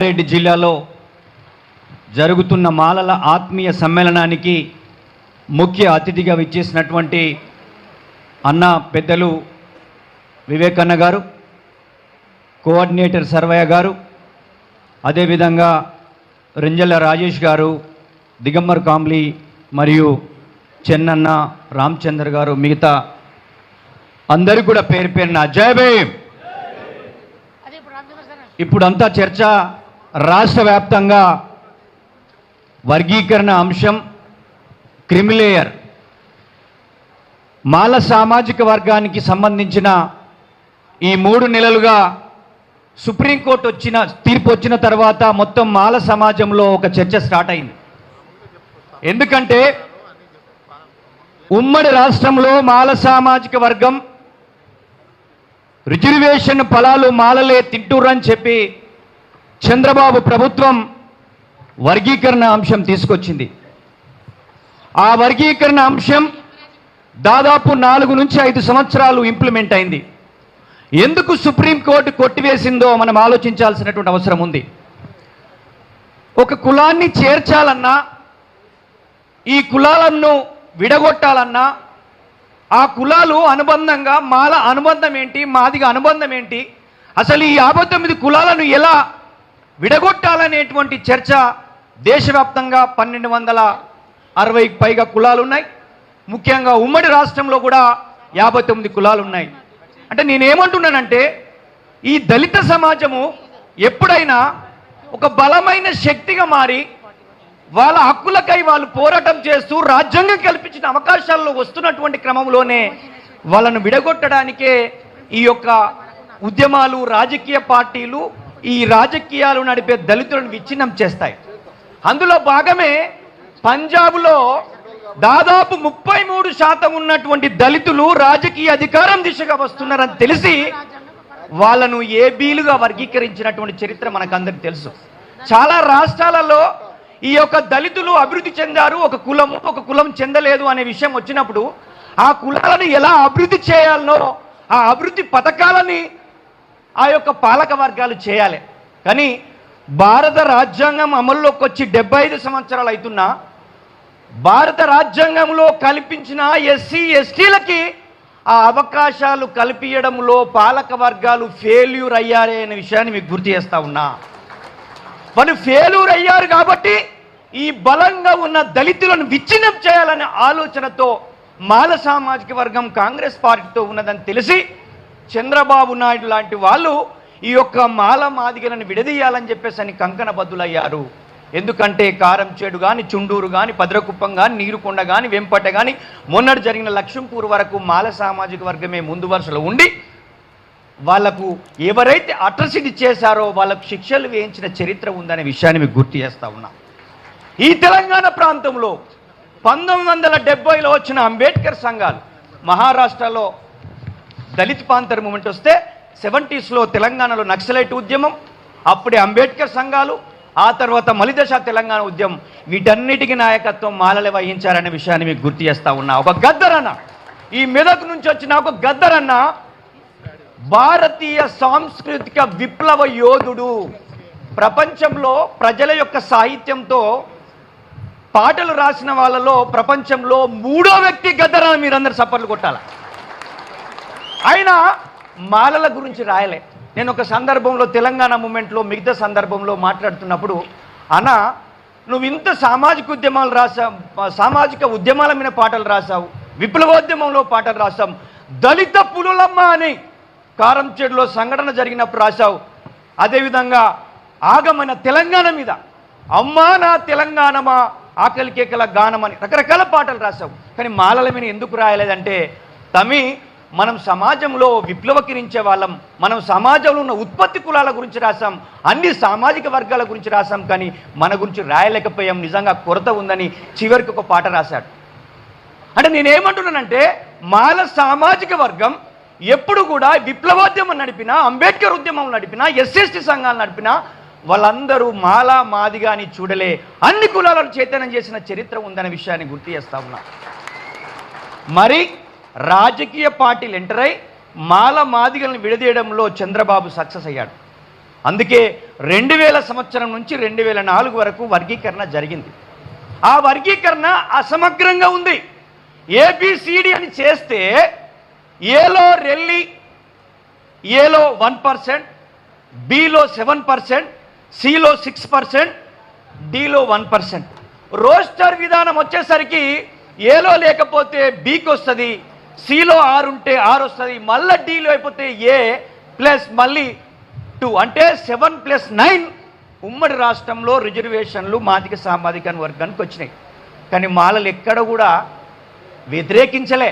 రెడ్డి జిల్లాలో జరుగుతున్న మాలల ఆత్మీయ సమ్మేళనానికి ముఖ్య అతిథిగా విచ్చేసినటువంటి అన్న పెద్దలు వివేకన్న గారు కోఆర్డినేటర్ సర్వయ్య గారు అదేవిధంగా రెంజల్ల రాజేష్ గారు దిగంబర్ కాంబ్లీ మరియు చెన్నన్న రామచంద్ర గారు మిగతా అందరూ కూడా పేరు పేరున జయ భీమ్. ఇప్పుడంతా చర్చ రాష్ట్ర వ్యాప్తంగా వర్గీకరణ అంశం క్రిమిలేయర్ మాల సామాజిక వర్గానికి సంబంధించిన ఈ మూడు నెలలుగా సుప్రీంకోర్టు వచ్చిన తీర్పు వచ్చిన తర్వాత మొత్తం మాల సమాజంలో ఒక చర్చ స్టార్ట్ అయింది. ఎందుకంటే ఉమ్మడి రాష్ట్రంలో మాల సామాజిక వర్గం రిజర్వేషన్ ఫలాలు మాలలే తింటురని చెప్పి చంద్రబాబు ప్రభుత్వం వర్గీకరణ అంశం తీసుకొచ్చింది. ఆ వర్గీకరణ అంశం దాదాపు నాలుగు నుంచి ఐదు సంవత్సరాలు ఇంప్లిమెంట్ అయింది. ఎందుకు సుప్రీంకోర్టు కొట్టివేసిందో మనం ఆలోచించాల్సినటువంటి అవసరం ఉంది. ఒక కులాన్ని చేర్చాలన్నా ఈ కులాలను విడగొట్టాలన్నా ఆ కులాలు అనుబంధంగా మాల అనుబంధం ఏంటి మాదిగా అనుబంధం ఏంటి అసలు ఈ యాభై తొమ్మిది కులాలను ఎలా విడగొట్టాలనేటువంటి చర్చ దేశవ్యాప్తంగా పన్నెండు వందల అరవై పైగా కులాలు ఉన్నాయి ముఖ్యంగా ఉమ్మడి రాష్ట్రంలో కూడా యాభై తొమ్మిది కులాలు ఉన్నాయి అంటే నేనేమంటున్నానంటే ఈ దళిత సమాజము ఎప్పుడైనా ఒక బలమైన శక్తిగా మారి వాళ్ళ హక్కులకై వాళ్ళు పోరాటం చేస్తూ రాజ్యాంగం కల్పించిన అవకాశాల్లో వస్తున్నటువంటి క్రమంలోనే వాళ్ళను విడగొట్టడానికే ఈ యొక్క ఉద్యమాలు రాజకీయ పార్టీలు ఈ రాజకీయాలు నడిపే దళితులను విచ్ఛిన్నం చేస్తాయి. అందులో భాగమే పంజాబ్లో దాదాపు ముప్పై మూడు శాతం ఉన్నటువంటి దళితులు రాజకీయ అధికారం దిశగా వస్తున్నారని తెలిసి వాళ్ళను ఏ బీలుగా వర్గీకరించినటువంటి చరిత్ర మనకందరికి తెలుసు. చాలా రాష్ట్రాలలో ఈ యొక్క దళితులు అభివృద్ధి చెందారు ఒక కులం ఒక కులం చెందలేదు అనే విషయం వచ్చినప్పుడు ఆ కులాలను ఎలా అభివృద్ధి చేయాలనో ఆ అభివృద్ధి పథకాలని ఆ యొక్క పాలక వర్గాలు చేయాలి. కానీ భారత రాజ్యాంగం అమల్లోకి వచ్చి డెబ్బై ఐదు సంవత్సరాలు అవుతున్నా భారత రాజ్యాంగంలో కల్పించిన ఎస్సీ ఎస్టీలకి ఆ అవకాశాలు కల్పించడంలో పాలక వర్గాలు ఫెయిల్యూర్ అయ్యారే అనే విషయాన్ని మీకు గుర్తు చేస్తా ఉన్నా. వాళ్ళు ఫెయిల్యూర్ అయ్యారు కాబట్టి ఈ బలంగా ఉన్న దళితులను విచ్ఛిన్నం చేయాలనే ఆలోచనతో మాల సామాజిక వర్గం కాంగ్రెస్ పార్టీతో ఉన్నదని తెలిసి చంద్రబాబు నాయుడు లాంటి వాళ్ళు ఈ యొక్క మాల మాదిగలను విడదీయాలని చెప్పేసి అని కంకణ బద్దులయ్యారు. ఎందుకంటే కారంచేడు కానీ చుండూరు కానీ పద్రకుప్పం కానీ నీరుకొండ కానీ వెంపట కానీ మొన్నటి జరిగిన లక్ష్మీపూర్ వరకు మాల సామాజిక వర్గమే ముందు వరుసలో ఉండి వాళ్ళకు ఎవరైతే అట్రసిటీ చేశారో వాళ్ళకు శిక్షలు వేయించిన చరిత్ర ఉందనే విషయాన్ని మీకు గుర్తు చేస్తా ఉన్నా. ఈ తెలంగాణ ప్రాంతంలో పంతొమ్మిది వందల డెబ్బైలో వచ్చిన అంబేద్కర్ సంఘాలు మహారాష్ట్రలో దళిత్ పాంతర్ మూమెంట్ వస్తే సెవెంటీస్లో తెలంగాణలో నక్సలైట్ ఉద్యమం అప్పుడే అంబేద్కర్ సంఘాలు ఆ తర్వాత మలిదశ తెలంగాణ ఉద్యమం. వీటన్నిటికీ నాయకత్వం మాలలి వహించారనే విషయాన్ని మీకు గుర్తు చేస్తా ఉన్నా. ఒక గద్దరన్న. ఈ మెదక్ నుంచి వచ్చిన ఒక గద్దరన్న భారతీయ సాంస్కృతిక విప్లవ యోధుడు. ప్రపంచంలో ప్రజల యొక్క సాహిత్యంతో పాటలు రాసిన వాళ్ళలో ప్రపంచంలో మూడో వ్యక్తి గద్దరన్న మీరందరు సప్పర్లు కొట్టాల? ఆయన మాలల గురించి రాయలే. నేను ఒక సందర్భంలో తెలంగాణ మూమెంట్లో మిగతా సందర్భంలో మాట్లాడుతున్నప్పుడు అన్న నువ్వు ఇంత సామాజిక ఉద్యమాలు రాసావు సామాజిక ఉద్యమాల మీద పాటలు రాసావు విప్లవోద్యమంలో పాటలు రాసాం దళిత పులులమ్మ అని కారంచేడులో సంఘటన జరిగినప్పుడు రాశావు అదేవిధంగా ఆగమైన తెలంగాణ మీద అమ్మా నా తెలంగాణమా ఆకలికేకల గానమని రకరకాల పాటలు రాశావు కానీ మాలల మీద ఎందుకు రాయలేదంటే తమి మనం సమాజంలో విప్లవకరించే వాళ్ళం. మనం సమాజంలో ఉన్న ఉత్పత్తి కులాల గురించి రాసాం అన్ని సామాజిక వర్గాల గురించి రాసాం కానీ మన గురించి రాయలేకపోయాం. నిజంగా కొరత ఉందని చివరికి ఒక పాట రాశాడు. అంటే నేనేమంటున్నానంటే మాల సామాజిక వర్గం ఎప్పుడు కూడా విప్లవోద్యమం నడిపినా అంబేద్కర్ ఉద్యమం నడిపినా ఎస్ఎస్టీ సంఘాలు నడిపినా వాళ్ళందరూ మాల మాదిగా అని చూడలే. అన్ని కులాలను చైతన్యం చేసిన చరిత్ర ఉందనే విషయాన్ని గుర్తు చేస్తా ఉన్నా. మరి రాజకీయ పార్టీలు ఎంటర్ అయి మాల మాదిగలను విడదీయడంలో చంద్రబాబు సక్సెస్ అయ్యాడు. అందుకే రెండు వేల సంవత్సరం నుంచి రెండు వేల నాలుగు వరకు వర్గీకరణ జరిగింది. ఆ వర్గీకరణ అసమగ్రంగా ఉంది. ఏబిసిడి అని చేస్తే ఏలో రెల్లి ఏలో వన్ పర్సెంట్ బిలో సెవెన్ పర్సెంట్ సిలో సిక్స్ పర్సెంట్ డిలో వన్ పర్సెంట్ రోస్టర్ విధానం వచ్చేసరికి ఏలో లేకపోతే బీకి వస్తుంది. సిలో ఆరు ఉంటే ఆరు వస్తుంది మళ్ళీ డీలో అయిపోతే ఏ ప్లస్ మళ్ళీ టూ. అంటే సెవెన్ ప్లస్ నైన్ ఉమ్మడి రాష్ట్రంలో రిజర్వేషన్లు మాదిక సామాజిక వర్గానికి వచ్చినాయి. కానీ మాలలు ఎక్కడ కూడా వ్యతిరేకించలే.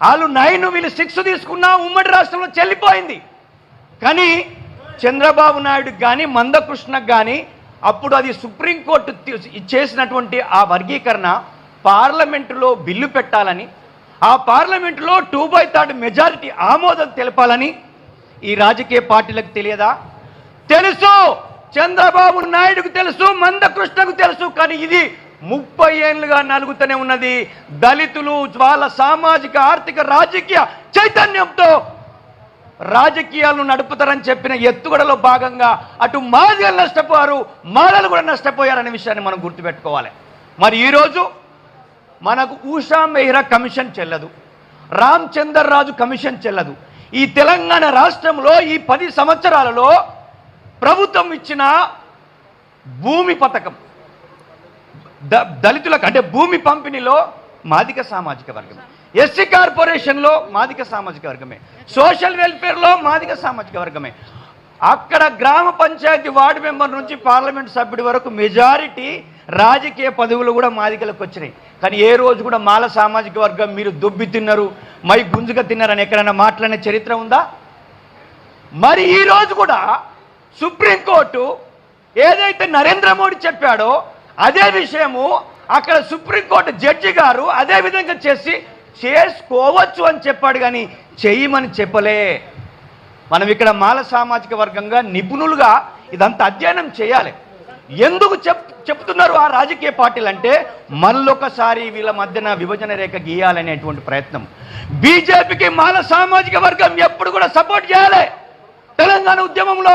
వాళ్ళు నైన్ వీళ్ళు సిక్స్ తీసుకున్నా ఉమ్మడి రాష్ట్రంలో చెల్లిపోయింది. కానీ చంద్రబాబు నాయుడుకి కానీ మందకృష్ణకు కానీ అప్పుడు అది సుప్రీంకోర్టు చేసినటువంటి ఆ వర్గీకరణ పార్లమెంటులో బిల్లు పెట్టాలని ఆ పార్లమెంటులో టూ బై థర్డ్ మెజారిటీ ఆమోదం తెలపాలని ఈ రాజకీయ పార్టీలకు తెలియదా? తెలుసు! చంద్రబాబు నాయుడుకు తెలుసు మందకృష్ణకు తెలుసు కానీ ఇది ముప్పై ఏళ్ళుగా నలుగుతూనే ఉన్నది. దళితులు వాళ్ళ సామాజిక ఆర్థిక రాజకీయ చైతన్యంతో రాజకీయాలను నడుపుతారని చెప్పిన ఎత్తుగడలో భాగంగా అటు మాదిగలు నష్టపోయారు మాలలు కూడా నష్టపోయారనే విషయాన్ని మనం గుర్తుపెట్టుకోవాలి. మరి ఈరోజు మనకు ఉషా మెహ్రా కమిషన్ చెల్లదు. రామచందర్ రాజు కమిషన్ చెల్లదు. ఈ తెలంగాణ రాష్ట్రంలో ఈ పది సంవత్సరాలలో ప్రభుత్వం ఇచ్చిన భూమి పథకం ద- దళితులకు అంటే భూమి పంపిణీలో మాదిక సామాజిక వర్గమే. ఎస్సీ కార్పొరేషన్లో మాదిక సామాజిక వర్గమే. సోషల్ వెల్ఫేర్లో మాదిక సామాజిక వర్గమే. అక్కడ గ్రామ పంచాయతీ వార్డు మెంబర్ నుంచి పార్లమెంట్ సభ్యుడి వరకు మెజారిటీ రాజకీయ పదవులు కూడా మాదికలకు వచ్చినాయి. కానీ ఏ రోజు కూడా మాల సామాజిక వర్గం మీరు దుబ్బి తిన్నారు మై గుంజుగా తిన్నారని ఎక్కడైనా మాట్లాడిన చరిత్ర ఉందా? మరి ఈరోజు కూడా సుప్రీంకోర్టు ఏదైతే నరేంద్ర మోడీ చెప్పాడో అదే విషయము అక్కడ సుప్రీంకోర్టు జడ్జి గారు అదే విధంగా చేసి చేసుకోవచ్చు అని చెప్పాడు కానీ చేయమని చెప్పలే. మనం ఇక్కడ మాల సామాజిక వర్గంగా నిపుణులుగా ఇదంతా అధ్యయనం చేయాలి. ఎందుకు చెప్ చెప్తున్నారు ఆ రాజకీయ పార్టీలు అంటే మళ్ళొకసారి వీళ్ళ మధ్యన విభజన రేఖ గీయాలనేటువంటి ప్రయత్నం. బీజేపీకి మాల సామాజిక వర్గం ఎప్పుడు కూడా సపోర్ట్ చేయాలి. తెలంగాణ ఉద్యమంలో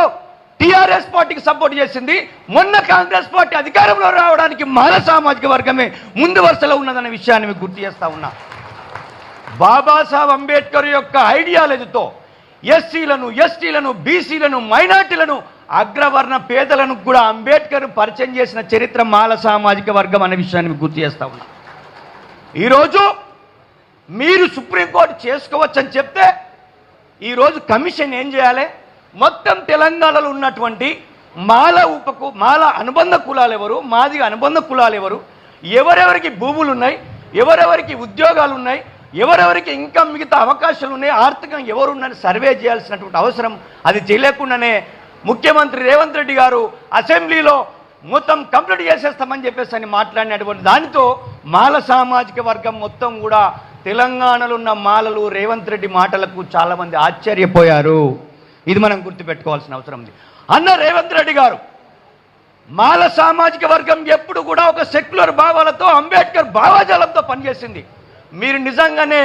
టీఆర్ఎస్ పార్టీకి సపోర్ట్ చేసింది. మొన్న కాంగ్రెస్ పార్టీ అధికారంలో రావడానికి మాల సామాజిక వర్గమే ముందు వరుసలో ఉన్నదనే విషయాన్ని మీకు గుర్తు చేస్తా ఉన్నా. బాబాసాహెబ్ అంబేద్కర్ యొక్క ఐడియాలజీతో ఎస్సీలను ఎస్టీలను బీసీలను మైనార్టీలను అగ్రవర్ణ పేదలను కూడా అంబేద్కర్ పరిచయం చేసిన చరిత్ర మాల సామాజిక వర్గం అనే విషయాన్ని గుర్తు చేస్తా ఉన్నా. ఈరోజు మీరు సుప్రీంకోర్టు చేసుకోవచ్చని చెప్తే ఈరోజు కమిషన్ ఏం చేయాలి? మొత్తం తెలంగాణలో ఉన్నటువంటి మాల ఉపకు మాల అనుబంధ కులాలు ఎవరు? మాదిగ అనుబంధ కులాలు ఎవరు? ఎవరెవరికి భూములు ఉన్నాయి? ఎవరెవరికి ఉద్యోగాలు ఉన్నాయి? ఎవరెవరికి ఇంకా మిగతా అవకాశాలు ఉన్నాయి? ఆర్థికంగా ఎవరు ఉన్నారని సర్వే చేయాల్సినటువంటి అవసరం అది చేయలేకుండానే ముఖ్యమంత్రి రేవంత్ రెడ్డి గారు అసెంబ్లీలో మొత్తం కంప్లీట్ చేసేస్తామని చెప్పేసి అని మాట్లాడినటువంటి దానితో మాల సామాజిక వర్గం మొత్తం కూడా తెలంగాణలో ఉన్న మాలలు రేవంత్ రెడ్డి మాటలకు చాలామంది ఆశ్చర్యపోయారు. ఇది మనం గుర్తుపెట్టుకోవాల్సిన అవసరం ఉంది. అన్న రేవంత్ రెడ్డి గారు మాల సామాజిక వర్గం ఎప్పుడు కూడా ఒక సెక్యులర్ భావాలతో అంబేద్కర్ భావాజాలంతో పనిచేసింది. మీరు నిజంగానే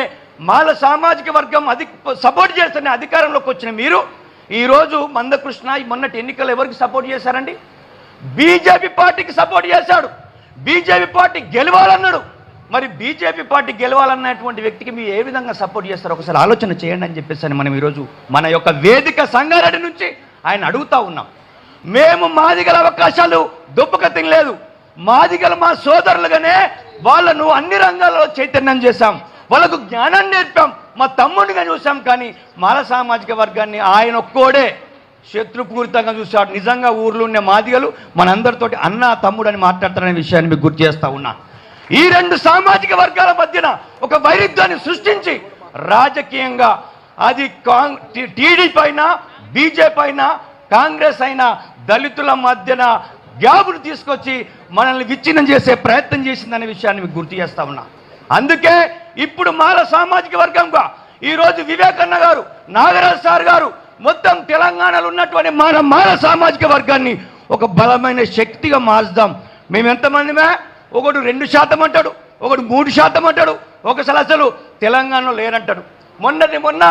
మాల సామాజిక వర్గం అధి సపోర్ట్ చేస్తున్న అధికారంలోకి వచ్చిన మీరు ఈరోజు మందకృష్ణ ఈ మొన్నటి ఎన్నికలు ఎవరికి సపోర్ట్ చేశారండి? బీజేపీ పార్టీకి సపోర్ట్ చేశాడు. బీజేపీ పార్టీ గెలవాలన్నాడు. మరి బీజేపీ పార్టీ గెలవాలన్నటువంటి వ్యక్తికి మీరు ఏ విధంగా సపోర్ట్ చేస్తారో ఒకసారి ఆలోచన చేయండి అని చెప్పేసి అని మనం ఈరోజు మన యొక్క వేదిక సంగారెడ్డి నుంచి ఆయన అడుగుతా ఉన్నాం. మేము మాదిగల అవకాశాలు దుప్పక తినలేదు. మాదిగల మా సోదరులుగానే వాళ్ళను అన్ని రంగాల్లో చైతన్యం చేశాం. వాళ్ళకు జ్ఞానాన్ని నేర్పాం. మా తమ్ముడిగా చూసాం కానీ మాల సామాజిక వర్గాన్ని ఆయన ఒక్కోడే శత్రుపూరితంగా చూశాడు నిజంగా ఊర్లో ఉన్న మాదిగలు మనందరితోటి అన్న తమ్ముడు అని మాట్లాడతారనే విషయాన్ని మీకు గుర్తు చేస్తా ఉన్నా. ఈ రెండు సామాజిక వర్గాల మధ్యన ఒక వైరుధ్యాన్ని సృష్టించి రాజకీయంగా అది కాంగ్ టీడీపీ అయినా బీజేపీ అయినా కాంగ్రెస్ అయినా దళితుల మధ్యన గ్యాపును తీసుకొచ్చి మనల్ని విచ్ఛిన్నం చేసే ప్రయత్నం చేసిందనే విషయాన్ని మీకు గుర్తు చేస్తా ఉన్నా. అందుకే ఇప్పుడు మాల సామాజిక వర్గంగా ఈరోజు వివేకన్న గారు నాగరాజ్ సార్ గారు మొత్తం తెలంగాణలో ఉన్నటువంటి మన మాల సామాజిక వర్గాన్ని ఒక బలమైన శక్తిగా మార్చుదాం. మేము ఎంతమందిమే? ఒకడు రెండు శాతం అంటాడు ఒకడు మూడు శాతం అంటాడు ఒకసారి అసలు తెలంగాణలో లేనంటాడు మొన్నటి మొన్న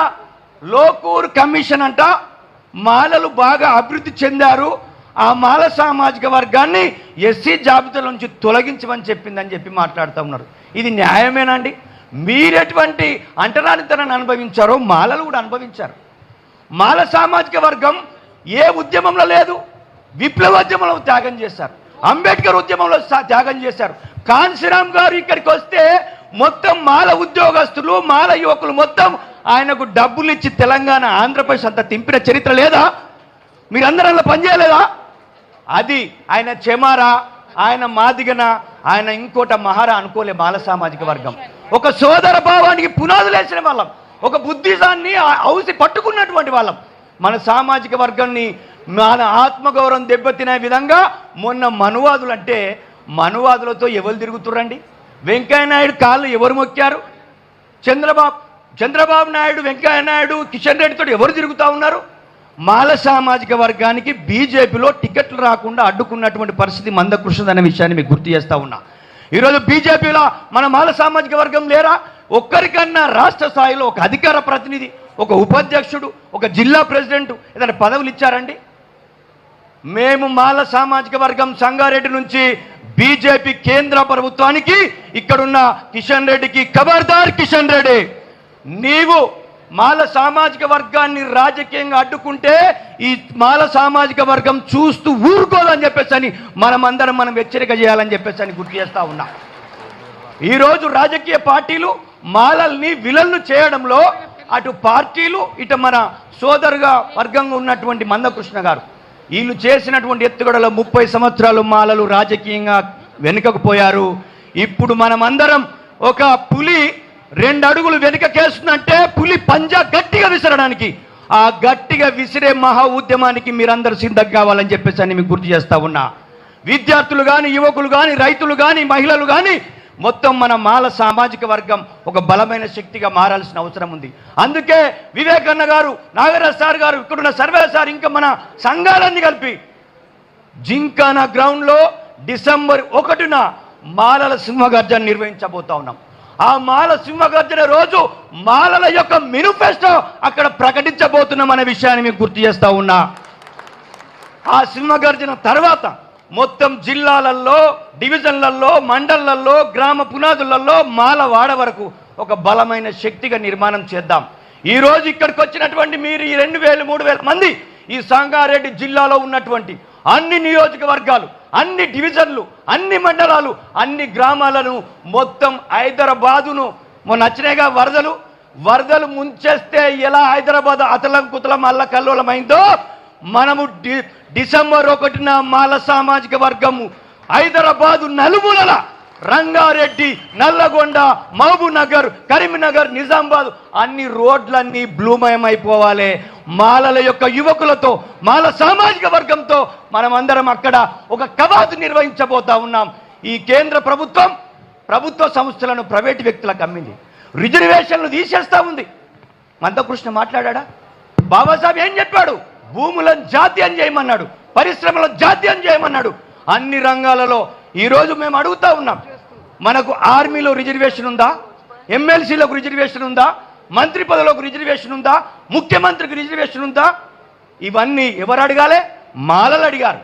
లోకూర్ కమిషన్ అంట మాలలు బాగా అభివృద్ధి చెందారు. ఆ మాల సామాజిక వర్గాన్ని ఎస్సీ జాబితా నుంచి తొలగించమని చెప్పిందని చెప్పి మాట్లాడుతూ ఉన్నారు. ఇది న్యాయమేనండి మీరెటువంటి అంటరానితనాన్ని అనుభవించారో మాలలు కూడా అనుభవించారు. మాల సామాజిక వర్గం ఏ ఉద్యమంలో లేదు విప్లవోద్యమంలో త్యాగం చేశారు. అంబేద్కర్ ఉద్యమంలో త్యాగం చేశారు. కాన్సీరామ్ గారు ఇక్కడికి వస్తే మొత్తం మాల ఉద్యోగస్తులు మాల యువకులు మొత్తం ఆయనకు డబ్బులు ఇచ్చి తెలంగాణ ఆంధ్రప్రదేశ్ అంతా తింపిన చరిత్ర లేదా? మీరందరూ అలా పనిచేయలేదా? అది ఆయన చెమారా ఆయన మాదిగన ఆయన ఇంకోట మహారా అనుకోలే బాల సామాజిక వర్గం. ఒక సోదర భావానికి పునాదులు వేసిన వాళ్ళం. ఒక బుద్ధిజాన్ని ఔసి పట్టుకున్నటువంటి వాళ్ళం. మన సామాజిక వర్గాన్ని మన ఆత్మగౌరవం దెబ్బతినే విధంగా మొన్న మనువాదులు అంటే మనువాదులతో ఎవరు తిరుగుతురండి వెంకయ్య నాయుడు కాళ్ళు ఎవరు మొక్కారు? చంద్రబాబు చంద్రబాబు నాయుడు వెంకయ్య నాయుడు కిషన్ రెడ్డితో ఎవరు తిరుగుతూ ఉన్నారు? మాల సామాజిక వర్గానికి బీజేపీలో టికెట్లు రాకుండా అడ్డుకున్నటువంటి పరిస్థితి మందకృష్ణ అనే విషయాన్ని మీకు గుర్తు చేస్తా ఉన్నా. ఈరోజు బీజేపీలో మన మాల సామాజిక వర్గం లేరా? ఒక్కరికన్నా రాష్ట్ర స్థాయిలో ఒక అధికార ప్రతినిధి ఒక ఉపాధ్యక్షుడు ఒక జిల్లా ప్రెసిడెంట్ ఏదైనా పదవులు ఇచ్చారండి? మేము మాల సామాజిక వర్గం సంగారెడ్డి నుంచి బీజేపీ కేంద్ర ప్రభుత్వానికి ఇక్కడున్న కిషన్ రెడ్డికి ఖబర్దార్ కిషన్ రెడ్డి నీవు మాల సామాజిక వర్గాన్ని రాజకీయంగా అడ్డుకుంటే ఈ మాల సామాజిక వర్గం చూస్తూ ఊరుకోదని చెప్పేసి అని మనమందరం మనం హెచ్చరిక చేయాలని చెప్పేసి అని గుర్తు చేస్తూ ఉన్నా. ఈరోజు రాజకీయ పార్టీలు మాలల్ని విలన్లు చేయడంలో అటు పార్టీలు ఇటు మన సోదరుగా వర్గంగా ఉన్నటువంటి మందకృష్ణ గారు. వీళ్ళు చేసినటువంటి ఎత్తుగడలో ముప్పై సంవత్సరాలు మాలలు రాజకీయంగా వెనుకకు పోయారు. ఇప్పుడు మనమందరం ఒక పులి రెండు అడుగులు వెనుకకేస్తుందంటే పులి పంజా గట్టిగా విసరడానికి. ఆ గట్టిగా విసిరే మహా ఉద్యమానికి మీరందరూ సిద్ధం కావాలని చెప్పేసి అని మీకు గుర్తు చేస్తా ఉన్నా. విద్యార్థులు కానీ యువకులు కానీ రైతులు కానీ మహిళలు కానీ మొత్తం మన మాల సామాజిక వర్గం ఒక బలమైన శక్తిగా మారాల్సిన అవసరం ఉంది. అందుకే వివేకన్న గారు నాగరాజ్ సార్ గారు ఇక్కడున్న సర్వే సార్ ఇంకా మన సంఘాలన్నీ కలిపి జింకానా గ్రౌండ్లో డిసెంబర్ ఒకటిన మాలల సింహగర్జన నిర్వహించబోతా ఉన్నాం. ఆ మాల సింహగర్జన రోజు మాలల యొక్క మేనిఫెస్టో అక్కడ ప్రకటించబోతున్నాం అనే విషయాన్ని మీకు గుర్తు చేస్తా ఉన్నా. ఆ సింహగర్జన తర్వాత మొత్తం జిల్లాలలో డివిజన్లలో మండళ్ళలో గ్రామ పునాదులలో మాల వాడ వరకు ఒక బలమైన శక్తిగా నిర్మాణం చేద్దాం. ఈ రోజు ఇక్కడికి వచ్చినటువంటి మీరు ఈ రెండు వేలు మూడు వేల మంది ఈ సంగారెడ్డి జిల్లాలో ఉన్నటువంటి అన్ని నియోజకవర్గాలు అన్ని డివిజన్లు అన్ని మండలాలు అన్ని గ్రామాలను మొత్తం హైదరాబాదును మొన్న వచ్చినాయిగా వరదలు వరదలు ముంచేస్తే ఎలా హైదరాబాద్ అతలం కుతలం అల్ల కల్లోలమైందో మనము డి డిసెంబర్ ఒకటిన మాల సామాజిక వర్గము హైదరాబాదు నలుమూలల రంగారెడ్డి నల్లగొండ మహబూబ్ నగర్ కరీంనగర్ నిజామాబాద్ అన్ని రోడ్లన్నీ బ్లూమయం అయిపోవాలి మాలల యొక్క యువకులతో మాల సామాజిక వర్గంతో మనమందరం అక్కడ ఒక కవాతు నిర్వహించబోతా ఉన్నాం. ఈ కేంద్ర ప్రభుత్వం ప్రభుత్వ సంస్థలను ప్రైవేటు వ్యక్తులకు అమ్మింది. రిజర్వేషన్లు తీసేస్తా ఉంది. మందకృష్ణ మాట్లాడా బాబాసాహెబ్ ఏం చెప్పాడు? భూములను జాతీయం చేయమన్నాడు. పరిశ్రమలను జాతీయం చేయమన్నాడు. అన్ని రంగాలలో ఈరోజు మేము అడుగుతా ఉన్నాం. మనకు ఆర్మీలో రిజర్వేషన్ ఉందా? ఎమ్మెల్సీలకు రిజర్వేషన్ ఉందా? మంత్రి పదవులకు రిజర్వేషన్ ఉందా? ముఖ్యమంత్రికి రిజర్వేషన్ ఉందా? ఇవన్నీ ఎవరు అడగాలి మాలలు అడిగారు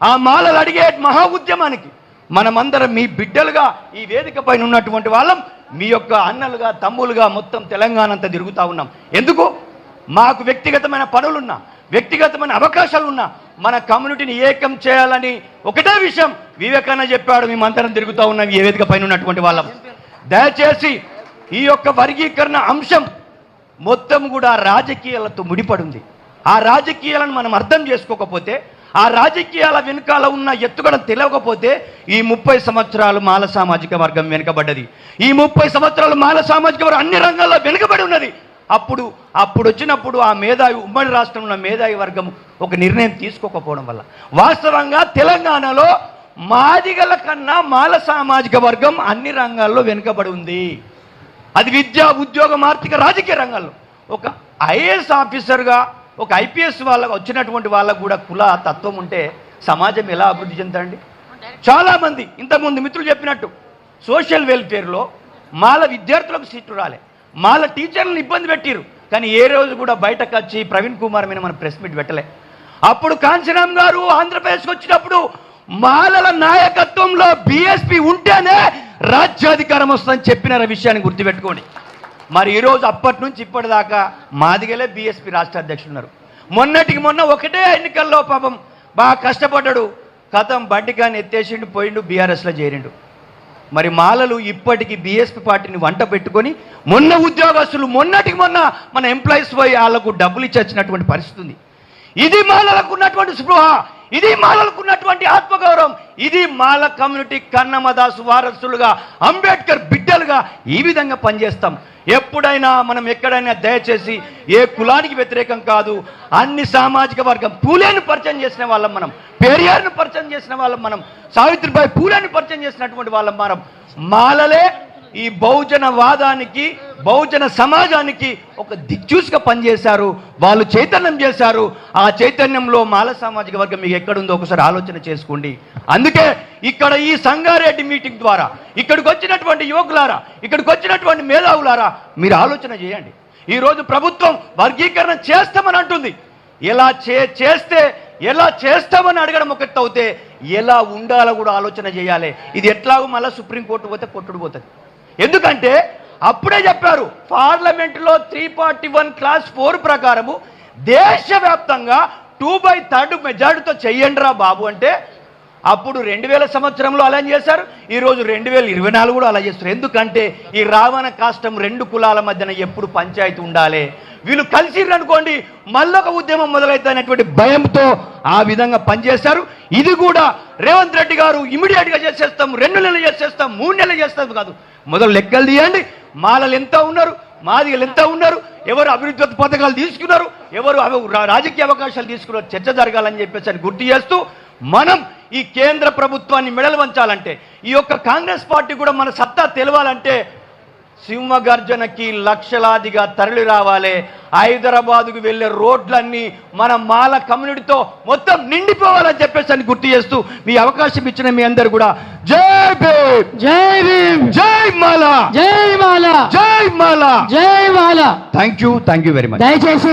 ఆ మాలలు అడిగే మహా ఉద్యమానికి మనమందరం మీ బిడ్డలుగా ఈ వేదిక పైన ఉన్నటువంటి వాళ్ళం మీ యొక్క అన్నలుగా తమ్ములుగా మొత్తం తెలంగాణ అంతా తిరుగుతూ ఉన్నాం. ఎందుకు? మాకు వ్యక్తిగతమైన పనులున్నా వ్యక్తిగతమైన అవకాశాలున్నా మన కమ్యూనిటీని ఏకం చేయాలని ఒకటే విషయం వివేకానంద చెప్పాడు మేమందరం తిరుగుతూ ఉన్నాం ఈ వేదిక పైన ఉన్నటువంటి వాళ్ళం. దయచేసి ఈ యొక్క వర్గీకరణ అంశం మొత్తం కూడా రాజకీయాలతో ముడిపడింది. ఆ రాజకీయాలను మనం అర్థం చేసుకోకపోతే ఆ రాజకీయాల వెనుకాల ఉన్న ఎత్తుగడ తెలియకపోతే ఈ ముప్పై సంవత్సరాలు మాల సామాజిక వర్గం వెనుకబడ్డది. ఈ ముప్పై సంవత్సరాలు మాల సామాజిక వర్గం అన్ని రంగాల్లో వెనుకబడి ఉన్నది. అప్పుడు అప్పుడు వచ్చినప్పుడు ఆ మేధావి ఉమ్మడి రాష్ట్రంలో ఉన్న మేధావి వర్గం ఒక నిర్ణయం తీసుకోకపోవడం వల్ల. వాస్తవంగా తెలంగాణలో మాదిగల కన్నా మాల సామాజిక వర్గం అన్ని రంగాల్లో వెనుకబడి ఉంది. అది విద్య ఉద్యోగం ఆర్థిక రాజకీయ రంగాల్లో ఒక ఐఏఎస్ ఆఫీసర్గా ఒక ఐపీఎస్ వాళ్ళకు వచ్చినటువంటి వాళ్ళకు కూడా కుల తత్వం ఉంటే సమాజం ఎలా అభివృద్ధి చెందండి చాలామంది ఇంతకుముందు మిత్రులు చెప్పినట్టు సోషల్ వెల్ఫేర్లో మాల విద్యార్థులకు సీట్లు రాలే. మాల టీచర్లను ఇబ్బంది పెట్టిరు కానీ ఏ రోజు కూడా బయటకు వచ్చి ప్రవీణ్ కుమార్ మీద మనం ప్రెస్ మీట్ పెట్టలే. అప్పుడు కాంచనాం గారు ఆంధ్రప్రదేశ్కి వచ్చినప్పుడు మాలల నాయకత్వంలో బీఎస్పీ ఉంటేనే రాజ్యాధికారం వస్తుందని చెప్పిన విషయాన్ని గుర్తుపెట్టుకోండి. మరి ఈరోజు అప్పటి నుంచి ఇప్పటిదాకా మాదిగలే బీఎస్పీ రాష్ట్ర అధ్యక్షులు ఉన్నారు మొన్నటికి మొన్న ఒకటే ఎన్నికల్లో పాపం బాగా కష్టపడ్డాడు. కథం బండికాన్ని ఎత్తేసిండు పోయిండు బీఆర్ఎస్లో చేరిండు. మరి మాలలు ఇప్పటికీ బీఎస్పీ పార్టీని వంట పెట్టుకొని మొన్న ఉద్యోగస్తులు మొన్నటికి మొన్న మన ఎంప్లాయీస్ పోయి వాళ్ళకు డబ్బులు ఇచ్చి వచ్చినటువంటి పరిస్థితి ఉంది. ఇది మాలలకు ఉన్నటువంటి స్పృహ. ఇది మాలకున్నటువంటి ఆత్మగౌరవం. ఇది మాల కమ్యూనిటీ కన్నమదాసు వారసులుగా అంబేద్కర్ బిడ్డలుగా ఈ విధంగా పనిచేస్తాం. ఎప్పుడైనా మనం ఎక్కడైనా దయచేసి ఏ కులానికి వ్యతిరేకం కాదు అన్ని సామాజిక వర్గం పూలేని పరిచయం చేసిన వాళ్ళం మనం. పెరియార్ను పరిచయం చేసిన వాళ్ళం మనం. సావిత్రిబాయి పూలేని పరిచయం చేసినటువంటి వాళ్ళం మనం. మాలలే ఈ బహుజన వాదానికి బహుజన సమాజానికి ఒక దిక్చూసిగా పనిచేశారు. వాళ్ళు చైతన్యం చేశారు. ఆ చైతన్యంలో మాల సామాజిక వర్గం మీకు ఎక్కడుందో ఒకసారి ఆలోచన చేసుకోండి. అందుకే ఇక్కడ ఈ సంగారెడ్డి మీటింగ్ ద్వారా ఇక్కడికి వచ్చినటువంటి యువకులారా ఇక్కడికి వచ్చినటువంటి మేధావులారా మీరు ఆలోచన చేయండి. ఈరోజు ప్రభుత్వం వర్గీకరణ చేస్తామని అంటుంది. ఎలా చే చేస్తే ఎలా చేస్తామని అడగడం ఒకటి అవుతే ఎలా ఉండాలో కూడా ఆలోచన చేయాలి. ఇది ఎట్లాగో మళ్ళీ సుప్రీంకోర్టు పోతే కొట్టుడు పోతుంది. ఎందుకంటే అప్పుడే చెప్పారు పార్లమెంట్లో three forty one clause four ప్రకారము దేశవ్యాప్తంగా టూ బై థర్డ్ మెజార్టీతో చెయ్యండిరా బాబు అంటే అప్పుడు రెండు వేల సంవత్సరంలో అలా చేశారు ఈరోజు రెండు వేల ఇరవై నాలుగు కూడా అలా చేస్తారు. ఎందుకంటే ఈ రావణ కాష్టం రెండు కులాల మధ్యన ఎప్పుడు పంచాయతీ ఉండాలి. వీళ్ళు కలిసి అనుకోండి మళ్ళొక ఉద్యమం మొదలవుతున్నటువంటి భయంతో ఆ విధంగా పనిచేశారు. ఇది కూడా రేవంత్ రెడ్డి గారు ఇమీడియట్గా చేసేస్తాం రెండు నెలలు చేసేస్తాం మూడు నెలలు చేస్తాం కాదు. మొదలు లెక్కలు తీయండి. మాలలు ఎంత ఉన్నారు? మాదిగలు ఎంత ఉన్నారు? ఎవరు అభివృద్ధి పథకాలు తీసుకున్నారు? ఎవరు రా- రాజకీయ అవకాశాలు తీసుకున్నారు? చర్చ జరగాలని చెప్పేసి అని గుర్తు చేస్తూ మనం ఈ కేంద్ర ప్రభుత్వాన్ని మెడలు వంచాలంటే ఈ యొక్క కాంగ్రెస్ పార్టీ కూడా మన సత్తా తెలవాలంటే సింహగర్జనకి లక్షలాదిగా తరలి రావాలి. హైదరాబాదుకు వెళ్ళే రోడ్లన్నీ మన మాల కమ్యూనిటీతో మొత్తం నిండిపోవాలని చెప్పేసి అని గుర్తు చేస్తూ మీ అవకాశం ఇచ్చిన మీ అందరు కూడా జై భీమ్! జై భీమ్! జై మాల! జై మాల! జై మాల! జై Mala! Thank you thank you very much. దయచేసి